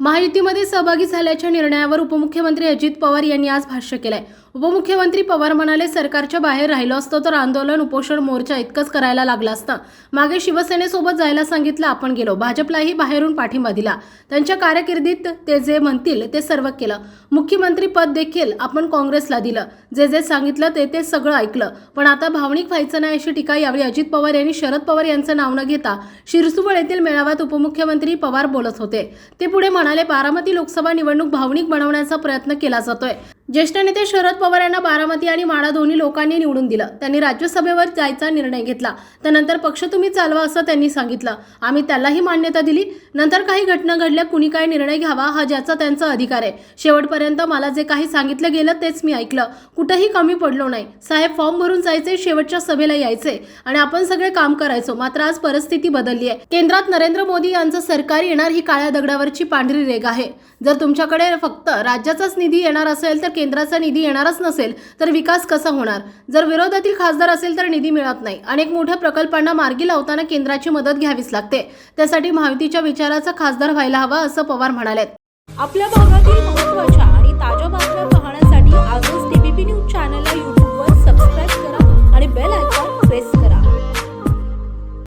महायुतीमध्ये सहभागी झाल्याच्या निर्णयावर उपमुख्यमंत्री अजित पवार यांनी आज भाष्य केलंय. उपमुख्यमंत्री पवार म्हणाले सरकारच्या बाहेर राहिलो असतो तर आंदोलन उपोषण मोर्चा इतकंच करायला लागलं असतं. मागे शिवसेनेसोबत जायला सांगितलं आपण गेलो. भाजपलाही बाहेरून पाठिंबा दिला. त्यांच्या कारकिर्दीत ते जे म्हणतील ते सर्व केलं. मुख्यमंत्री पद देखील आपण काँग्रेसला दिलं. जे जे सांगितलं ते ते सगळं ऐकलं. पण आता भावनिक व्हायचं नाही अशी टीका यावेळी अजित पवार यांनी शरद पवार यांचं नाव न घेता शिरसुवळ येथील मेळाव्यात उपमुख्यमंत्री पवार बोलत होते. ते पुढे म्हणाले बारामती लोकसभा निवडणूक भावनिक बनवण्याचा प्रयत्न केला जातोय. ज्येष्ठ नेते शरद पवार यांना बारामती आणि माडा दोन्ही लोकांनी निवडून दिलं. त्यांनी राज्यसभेवर जायचा निर्णय घेतला. त्यानंतर पक्ष तुम्ही चालवा असं त्यांनी सांगितलं. आम्ही त्यालाही मान्यता दिली. नंतर काही घटना घडल्या कुणी काय निर्णय घ्यावा हा ज्याचा त्यांचा अधिकार आहे. शेवटपर्यंत मला जे काही सांगितलं गेलं तेच मी ऐकलं. कुठंही कमी पडलो नाही. साहेब फॉर्म भरून जायचे शेवटच्या सभेला यायचे आणि आपण सगळे काम करायचो. मात्र आज परिस्थिती बदलली आहे. केंद्रात नरेंद्र मोदी यांचं सरकार येणार ही काळ्या दगडावरची पांढरी रेग आहे. जर तुमच्याकडे फक्त राज्याचाच निधी येणार असेल तर केंद्राचा निधी येणारच नसेल तर विकास कसा होणार? जर विरोधातील खासदार असेल तर निधी मिळत नाही. अनेक मोठ्या प्रकल्पांना मार्गी लावताना केंद्राची मदत घ्यावीच लागते. त्यासाठी महायुतीच्या विचाराचा खासदार व्हायला हवा असं पवार म्हणाले आपल्या भागातील